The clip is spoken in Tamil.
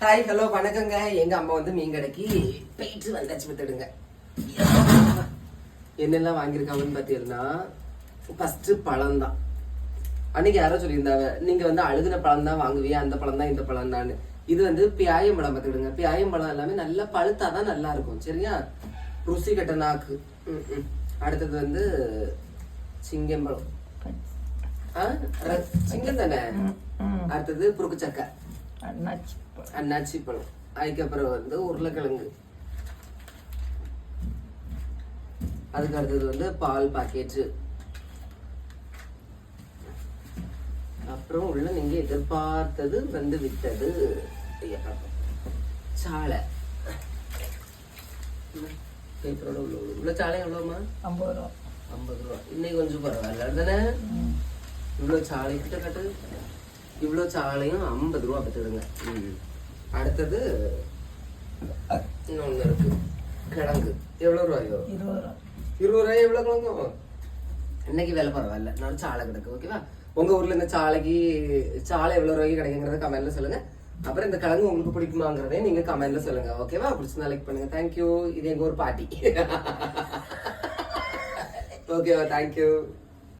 ஹாய் ஹலோ வணக்கங்க. எங்க அம்மா வந்து மீன் கடைக்கு போயிட்டு வந்தாச்சு பார்த்துடுங்க என்னெல்லாம் வாங்கியிருக்காங்கன்னு பார்த்தீங்கன்னா ஃபர்ஸ்ட் பழம் தான் அன்னைக்கு யாரோ சொல்லியிருந்தாங்க நீங்க வந்து அழுகுன பழம் தான் வாங்குவியா? அந்த பழம் தான் இந்த பழம் தான் இது வந்து பியாயம் பழம் பார்த்துக்கிடுங்க பியாயம் பழம் எல்லாமே நல்லா பழுத்தாதான் நல்லா இருக்கும். சரியா? ருசி கட்ட நாக்கு. அடுத்தது வந்து சிங்கம்பழம் ஆ, ர- சிங்கம் தானே? அடுத்தது புருக்கு சக்கை. அன்னாச்சி பழம் அதுக்கப்புறம் வந்து உருளைக்கிழங்கு. அதுக்கு அடுத்தது வந்து பால் பாக்கெட்டு அப்புறம் உள்ள நீங்க எதிர்பார்த்தது வந்து விட்டது. சாலை. பேப்பரோட உள்ள உள்ள சாலை எவ்வளோமா ஐம்பது ரூபா. ஐம்பது ரூபா. இன்னைக்கு கொஞ்சம் பரவாயில்ல தானே இவ்வளோ சாலை கிட்ட கட்டு. இவ்வளோ சாலையும் ஐம்பது ரூபா பத்துடுங்க ம். அடுத்தது இன்னொன்று இருக்கு. கிழங்கு. எவ்வளோ ரூபாயோ இருபது ரூபா. இருபது ரூபாய் எவ்வளோ கிழங்கும் இன்னைக்கு விலை பரவாயில்ல. நான் சாலை கிடக்கு ஓகேவா உங்க ஊர்ல இந்த சாலைக்கு சாலை எவ்வளோ ரூபாய்க்கு கிடைக்குங்கிறத கமெண்ட்ல சொல்லுங்க. அப்புறம் இந்த கிழங்கு உங்களுக்கு பிடிக்குமாங்கிறதே நீங்க கமெண்ட்ல சொல்லுங்க ஓகேவா பிடிச்சிருந்தா லைக் பண்ணுங்க. தேங்க்யூ இது எங்க ஒரு பாட்டி. ஓகேவா தேங்க்யூ